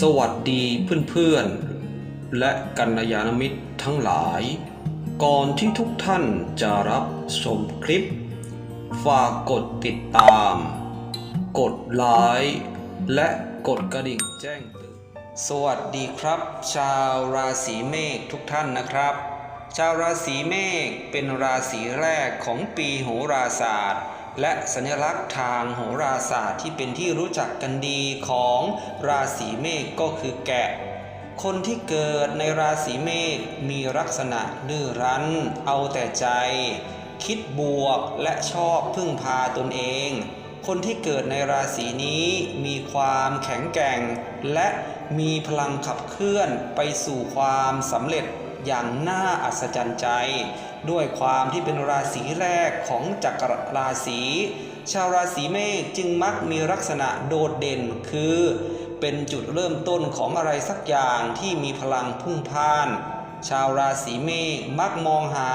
สวัสดีเพื่อนๆ และกัลยาณมิตรทั้งหลาย ก่อนที่ทุกท่านจะรับชมคลิป ฝากกดติดตาม กดไลค์และกดกระดิ่งแจ้งเตือนสวัสดีครับ ชาวราศีเมษทุกท่านนะครับ ชาวราศีเมษเป็นราศีแรกของปีโหราศาสตร์ และสัญลักษณ์ทางโหราศาสตร์ที่เป็นที่รู้จักกันดีของราศีเมษก็คือแกะ คนที่เกิดในราศีเมษมีลักษณะดื้อรั้น เอาแต่ใจ คิดบวกและชอบพึ่งพาตนเอง คนที่เกิดในราศีนี้มีความแข็งแกร่ง และมีพลังขับเคลื่อนไปสู่ความสำเร็จอย่างน่าอัศจรรย์ใจ ด้วยความที่เป็นราศีแรกของจักรราศีชาวราศีเมษจึงมักมีลักษณะโดดเด่นคือ เป็นจุดเริ่มต้นของอะไรสักอย่างที่มีพลังพุ่งพ่าน ชาวราศีเมษมักมองหา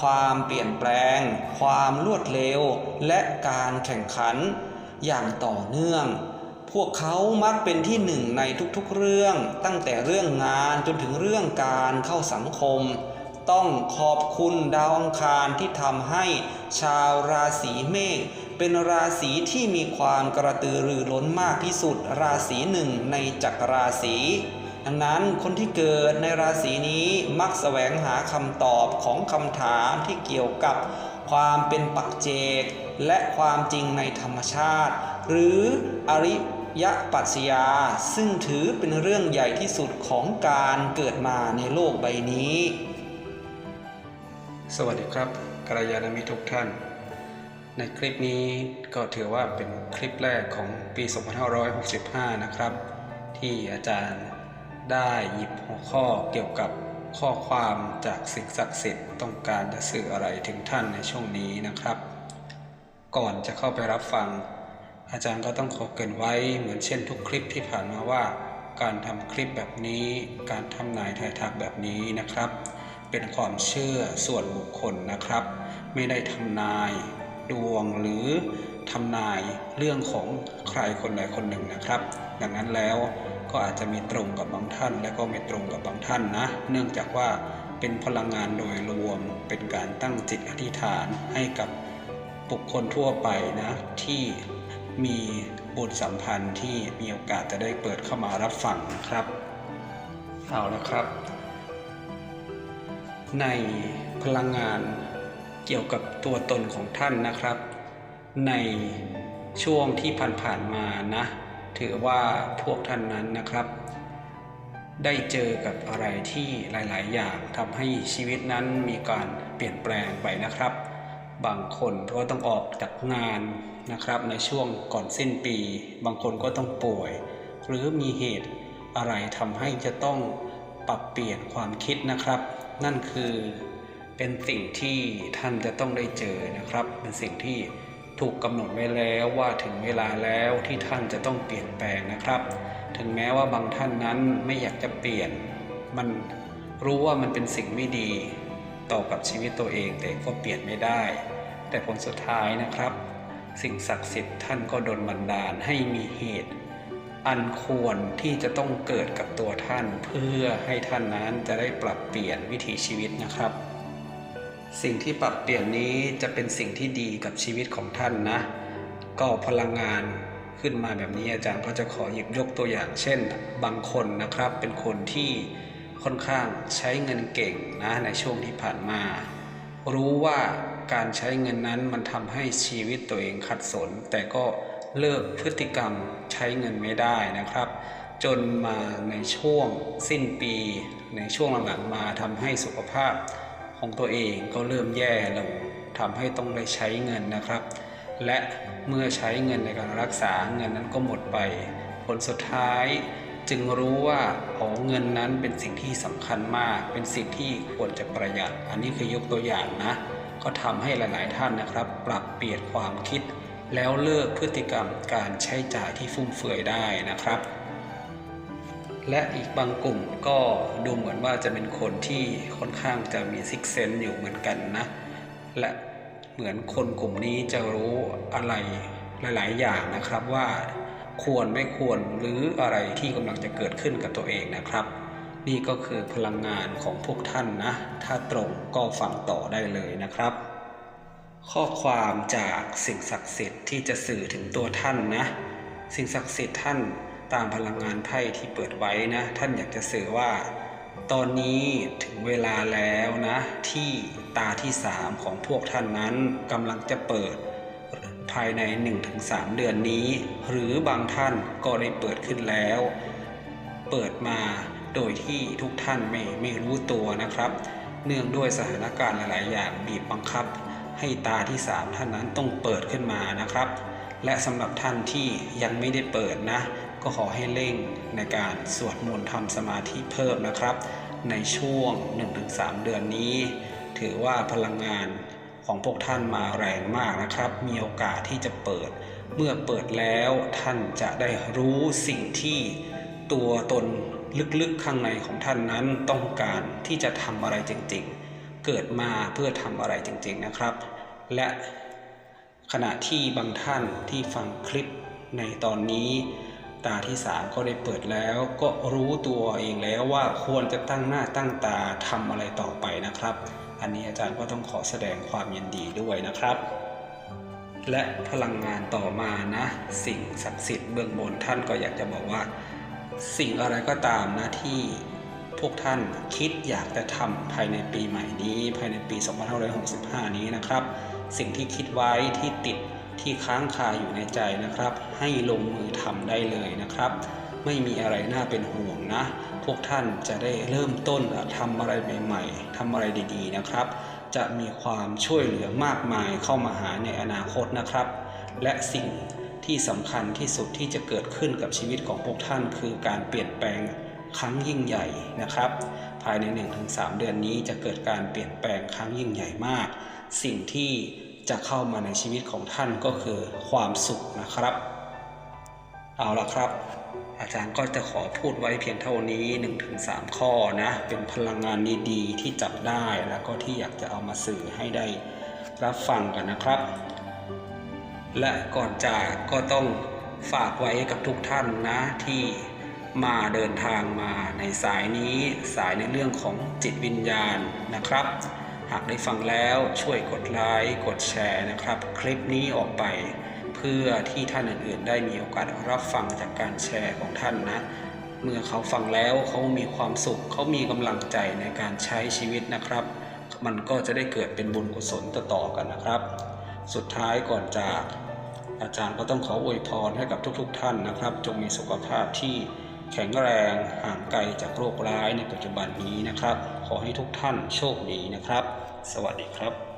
ความเปลี่ยนแปลง ความรวดเร็ว และการแข่งขัน อย่างต่อเนื่องพวกเขามักเป็นที่หนึ่งในทุกๆเรื่อง ตั้งแต่เรื่องงานจนถึงเรื่องการเข้าสังคม ต้องขอบคุณดาวอังคารที่ทำให้ชาวราศีเมษเป็นราศีที่มีความกระตือรือร้นมากที่สุดราศีหนึ่งในจักรราศีดังนั้นคนที่เกิดในราศีนี้มักแสวงหาคำตอบของคำถามที่เกี่ยวกับความเป็นปักเจก และความจริงในธรรมชาติ หรืออริยปัจยาซึ่งถือเป็นเรื่องใหญ่ที่สุดของการเกิดมาในโลกใบนี้ สวัสดีครับกัลยาณมิตรทุกท่าน ในคลิปนี้ก็ถือว่าเป็นคลิปแรกของปี 2565 นะครับ ที่อาจารย์ได้หยิบหัวข้อเกี่ยวกับข้อความจากสิ่งศักดิ์สิทธิ์ต้องการจะสื่ออะไรถึงท่านในช่วงนี้นะครับ ก่อนจะเข้าไปรับฟัง อาจารย์ก็ต้องขอเกินไว้เหมือนเช่นทุกคลิปที่ผ่านมาว่า การทำคลิปแบบนี้ การทำนายทายทักแบบนี้นะครับ เป็นความเชื่อส่วนบุคคลนะครับ ไม่ได้ทำนายดวงหรือทำนายเรื่องของใครคนใดคนหนึ่งนะครับ ดังนั้นแล้วก็อาจจะมีตรงกับบางท่าน และก็ไม่ตรงกับบางท่านนะ เนื่องจากว่าเป็นพลังงานโดยรวม เป็นการตั้งจิตอธิษฐานให้กับบุคคลทั่วไปนะที่มีบุตรสัมพันธ์ที่มีโอกาสจะได้เปิดเข้ามารับฟังครับ เอาละครับ ในพลังงานเกี่ยวกับตัวตนของท่านนะครับ ในช่วงที่ผ่านๆมานะ ถือว่าพวกท่านนั้นนะครับ ได้เจอกับอะไรที่หลาย ๆ อย่างทำให้ชีวิตนั้นมีการเปลี่ยนแปลงไปนะครับ บางคนก็ต้องออกจากงานนะครับ ในช่วงก่อนสิ้นปี บางคนก็ต้องป่วย หรือมีเหตุอะไรทำให้จะต้อง ปรับเปลี่ยนความคิดนะครับ นั่นคือเป็นสิ่งที่ท่านจะต้องได้เจอนะครับ เป็นสิ่งที่ถูกกำหนดไว้แล้วว่าถึงเวลาแล้วที่ท่านจะต้องเปลี่ยนแปลงนะครับ ถึงแม้ว่าบางท่านนั้นไม่อยากจะเปลี่ยน มันรู้ว่ามันเป็นสิ่งไม่ดีต่อกับชีวิตตัวเองแต่ก็เปลี่ยนไม่ได้ แต่ผลสุดท้ายนะครับ สิ่งศักดิ์สิทธิ์ท่านก็ดลบันดาลให้มีเหตุ อันควรที่จะต้องเกิดกับตัวท่าน เพื่อให้ท่านนั้นจะได้ปรับเปลี่ยนวิถีชีวิตนะครับ สิ่งที่ปรับเปลี่ยนนี้จะเป็นสิ่งที่ดีกับชีวิตของท่านนะ ก็พลังงานขึ้นมาแบบนี้อาจารย์ก็จะขอหยิบยกตัวอย่าง เช่น บางคนนะครับเป็นคนที่ค่อนข้างใช้เงินเก่งนะในช่วงที่ผ่านมา รู้ว่าการใช้เงินนั้นมันทำให้ชีวิตตัวเองขัดสน แต่ก็ เลิกพฤติกรรมใช้เงินไม่ได้นะครับ จนมาในช่วงสิ้นปี ในช่วงหลังๆมาทำให้สุขภาพของตัวเองก็เริ่มแย่ลงทำให้ต้องได้ใช้เงินนะครับ และเมื่อใช้เงินในการรักษาเงินนั้นก็หมดไป ผลสุดท้ายจึงรู้ว่าอ๋อเงินนั้นเป็นสิ่งที่สำคัญมาก เป็นสิ่งที่ควรจะประหยัด อันนี้คือยกตัวอย่างนะ ก็ทำให้หลาย ๆ ท่านนะครับ ปรับเปลี่ยนความคิด แล้วเลิกพฤติกรรมการใช้จ่ายที่ฟุ่มเฟือยได้นะครับ และอีกบางกลุ่มก็ดูเหมือนว่าจะเป็นคนที่ค่อนข้างจะมีซิกเซนอยู่เหมือนกันนะ และเหมือนคนกลุ่มนี้จะรู้อะไรหลาย ๆ อย่างนะครับว่าควรไม่ควรหรืออะไรที่กำลังจะเกิดขึ้นกับตัวเองนะครับ นี่ก็คือพลังงานของพวกท่านนะ ถ้าตรงก็ฟังต่อได้เลยนะครับ ข้อความจากสิ่งศักดิ์สิทธิ์ที่จะสื่อถึงตัวท่านนะ สิ่งศักดิ์สิทธิ์ท่านตามพลังงานไพ่ที่เปิดไว้นะ ท่านอยากจะสื่อว่า ตอนนี้ถึงเวลาแล้วนะ ที่ตาที่สามของพวกท่านนั้นกำลังจะเปิด ภายใน 1-3 เดือนนี้ หรือบางท่านก็ได้เปิดขึ้นแล้ว เปิดมาโดยที่ทุกท่านไม่ไม่รู้ตัวนะครับ เนื่องด้วยสถานการณ์หลาย ๆ อย่างบีบบังคับ ให้ตาที่3ท่านนั้นต้องเปิดขึ้นมานะครับ และสำหรับท่านที่ยังไม่ได้เปิดนะ ก็ขอให้เร่งในการสวดมนต์ทำสมาธิเพิ่มนะครับ ในช่วง 1-3 เดือนนี้ ถือว่าพลังงานของพวกท่านมาแรงมากนะครับ มีโอกาสที่จะเปิด เมื่อเปิดแล้วท่านจะได้รู้สิ่งที่ตัวตนลึกๆข้างในของท่านนั้นต้องการที่จะทำอะไรจริงๆ เกิดมาเพื่อทำอะไรจริงๆนะครับ และขณะที่บางท่านที่ฟังคลิปในตอนนี้ ตาที่สามก็ได้เปิดแล้ว ก็รู้ตัวเองแล้วว่าควรจะตั้งหน้าตั้งตาทำอะไรต่อไปนะครับ อันนี้อาจารย์ก็ต้องขอแสดงความยินดีด้วยนะครับ และพลังงานต่อมานะ สิ่งศักดิ์สิทธิ์เบื้องบนท่านก็อยากจะบอกว่า สิ่งอะไรก็ตามนะที่ พวกท่านคิดอยากจะทำภายในปีใหม่นี้ ภายในปี 2565 นี้นะครับ สิ่งที่คิดไว้ที่ติดที่ค้างคาอยู่ในใจนะครับ ให้ลงมือทำได้เลยนะครับ ไม่มีอะไรน่าเป็นห่วงนะ พวกท่านจะได้เริ่มต้นทำอะไรใหม่ๆทำอะไรดีๆนะครับ จะมีความช่วยเหลือมากมายเข้ามาหาในอนาคตนะครับ และสิ่งที่สำคัญที่สุดที่จะเกิดขึ้นกับชีวิตของพวกท่านคือการเปลี่ยนแปลง ครั้งยิ่งใหญ่นะครับ ภายใน 1-3 เดือนนี้จะเกิดการเปลี่ยนแปลงครั้งยิ่งใหญ่มาก สิ่งที่จะเข้ามาในชีวิตของท่านก็คือความสุขนะครับ เอาละครับ อาจารย์ก็จะขอพูดไว้เพียงเท่านี้ 1-3 ข้อนะ เป็นพลังงานดีๆ ที่จับได้แล้วก็ที่อยากจะเอามาสื่อให้ได้รับฟังกันนะครับ และก่อนจากก็ต้องฝากไว้กับทุกท่านนะที่ มาเดินทางมาในสายนี้สายในเรื่องของจิตวิญญาณนะครับ หากได้ฟังแล้วช่วยกดไลค์กดแชร์นะครับ คลิปนี้ออกไป เพื่อที่ท่านอื่นๆ ได้มีโอกาสรับฟังจากการแชร์ของท่านนะ เมื่อเขาฟังแล้วเขามีความสุขเขามีกำลังใจในการใช้ชีวิตนะครับ มันก็จะได้เกิดเป็นบุญกุศลต่อๆกันนะครับ สุดท้ายก่อนจากอาจารย์ก็ต้องขออวยพรให้กับทุกๆ ท่านนะครับ จงมีสุขภาพที่ แข็งแรงห่างไกลจากโรคร้ายในปัจจุบันนี้นะครับ ขอให้ทุกท่านโชคดีนะครับ สวัสดีครับ